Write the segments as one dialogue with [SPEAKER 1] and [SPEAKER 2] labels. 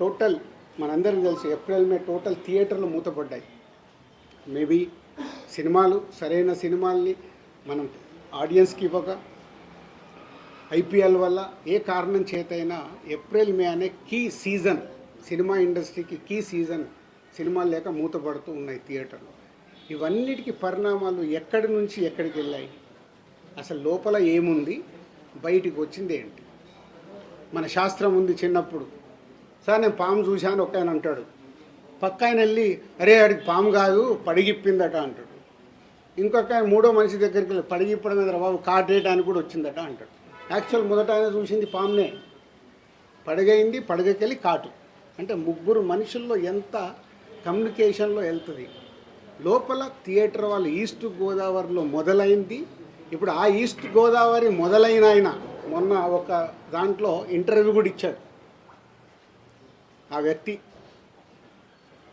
[SPEAKER 1] Total మనందరికీ తెలుసు April May total థియేటర్లు మూతపడ్డాయి. మేబీ సినిమాలు సరైన సినిమాల్ని మనం ఆడియన్స్కి ఇవ్వక ఐపీఎల్ వల్ల ఏ కారణం చేతైనా ఏప్రిల్ మే అనే కీ సీజన్ సినిమా ఇండస్ట్రీకి కీ సీజన్ సినిమాలు లేక మూతపడుతూ ఉన్నాయి థియేటర్లు. ఇవన్నిటికీ పరిణామాలు ఎక్కడి నుంచి ఎక్కడికి వెళ్ళాయి? అసలు లోపల ఏముంది? బయటికి వచ్చింది ఏంటి? మన శాస్త్రం ఉంది చిన్నప్పుడు. సార్ నేను పాము చూశాను ఒక ఆయన అంటాడు. పక్క ఆయన వెళ్ళి అరే ఆడికి పాము కాదు పడిగిప్పిందట అంటాడు. ఇంకొక ఆయన మూడో మనిషి దగ్గరికి వెళ్ళి పడిగిప్పడం మీద బాబు కాటేయడానికి కూడా వచ్చిందట అంటాడు. యాక్చువల్ మొదట ఆయన చూసింది పామునే. పడగైంది పడగకెళ్ళి కాటు. అంటే ముగ్గురు మనుషుల్లో ఎంత కమ్యూనికేషన్లో వెళ్తుంది. లోపల థియేటర్ వాళ్ళు ఈస్ట్ గోదావరిలో మొదలైంది. ఇప్పుడు ఆ ఈస్ట్ గోదావరి మొదలైన ఆయన మొన్న ఒక దాంట్లో ఇంటర్వ్యూ కూడా ఇచ్చాడు. ఆ వ్యక్తి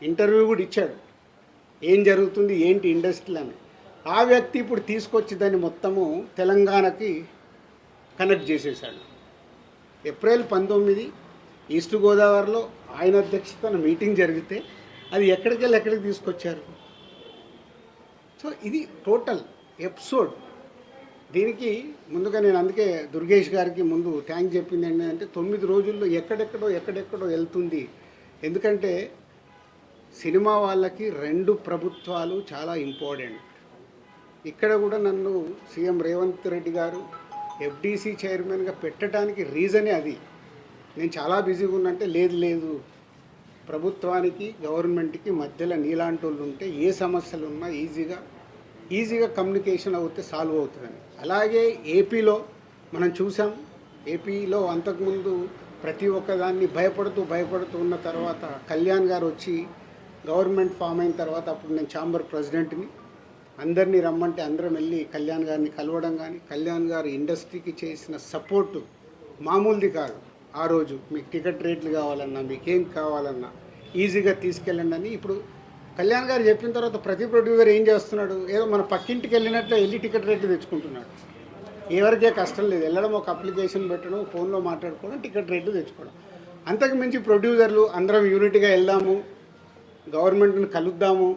[SPEAKER 1] ఇంటర్వ్యూ కూడా ఇచ్చాడు. ఏం జరుగుతుంది ఏంటి ఇండస్ట్రీ అని. ఆ వ్యక్తి ఇప్పుడు తీసుకొచ్చి దాన్ని మొత్తము తెలంగాణకి కనెక్ట్ చేసేసాడు ఏప్రిల్ పంతొమ్మిది ఈస్ట్ గోదావరిలో ఆయన అధ్యక్షతన మీటింగ్ జరిగితే అది ఎక్కడికి వెళ్ళి ఎక్కడికి తీసుకొచ్చారు? సో ఇది టోటల్ ఎపిసోడ్. దీనికి ముందుగా నేను అందుకే దుర్గేష్ గారికి ముందు థ్యాంక్ చెప్పింది ఏంటంటే తొమ్మిది రోజుల్లో ఎక్కడెక్కడో ఎక్కడెక్కడో వెళ్తుంది. ఎందుకంటే సినిమా వాళ్ళకి రెండు ప్రభుత్వాలు చాలా ఇంపార్టెంట్ ఇక్కడ కూడా నన్ను సీఎం రేవంత్ రెడ్డి గారు ఎఫ్డీసీ చైర్మన్గా పెట్టడానికి రీజనే అది. నేను చాలా బిజీగా ఉన్నంటే లేదు లేదు. ప్రభుత్వానికి గవర్నమెంట్కి మధ్యలో నీలాంటి వాళ్ళు ఉంటే ఏ సమస్యలు ఉన్నా ఈజీగా ఈజీగా కమ్యూనికేషన్ అవుతే సాల్వ్ అవుతుందని. అలాగే ఏపీలో మనం చూసాం ఏపీలో అంతకుముందు ప్రతి ఒక్కదాన్ని భయపడుతూ భయపడుతూ ఉన్న తర్వాత కళ్యాణ్ గారు వచ్చి గవర్నమెంట్ ఫామ్ అయిన తర్వాత అప్పుడు నేను ఛాంబర్ ప్రెసిడెంట్ని. అందరినీ రమ్మంటే అందరం వెళ్ళి కళ్యాణ్ గారిని కలవడం కానీ కళ్యాణ్ గారు ఇండస్ట్రీకి చేసిన సపోర్టు మామూలుది కాదు. ఆ రోజు మీకు టికెట్ రేట్లు కావాలన్నా మీకేం కావాలన్నా ఈజీగా తీసుకెళ్ళండి అని ఇప్పుడు కళ్యాణ్ గారు చెప్పిన తర్వాత ప్రతి ప్రొడ్యూసర్ ఏం చేస్తున్నాడు? ఏదో మన పక్కింటికి వెళ్ళినట్లే వెళ్ళి టికెట్ రేట్లు తెచ్చుకుంటున్నాడు. ఎవరికే కష్టం లేదు. వెళ్ళడం ఒక అప్లికేషన్ పెట్టడం ఫోన్లో మాట్లాడుకోవడం టికెట్ రేట్లు తెచ్చుకోవడం. అంతకు మించి ప్రొడ్యూసర్లు అందరం యూనిట్గా వెళ్దాము గవర్నమెంట్ని కలుద్దాము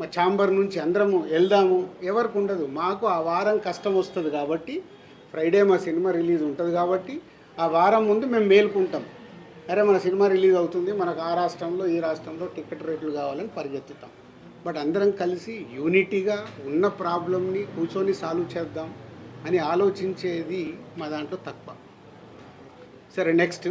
[SPEAKER 1] మా ఛాంబర్ నుంచి అందరము వెళ్దాము. ఎవరికి ఉండదు. మాకు ఆ వారం కష్టం వస్తుంది కాబట్టి ఫ్రైడే మా సినిమా రిలీజ్ ఉంటుంది కాబట్టి ఆ వారం ముందు మేము మేల్కుంటాం. అరే మన సినిమా రిలీజ్ అవుతుంది. మనకు ఆ రాష్ట్రంలో ఈ రాష్ట్రంలో టికెట్ రేట్లు కావాలని పరిగెత్తుతాం. బట్ అందరం కలిసి యూనిటీగా ఉన్న ప్రాబ్లమ్ని కూర్చొని సాల్వ్ చేద్దాం అని ఆలోచించేది మా దాంట్లో తక్కువ. సరే నెక్స్ట్.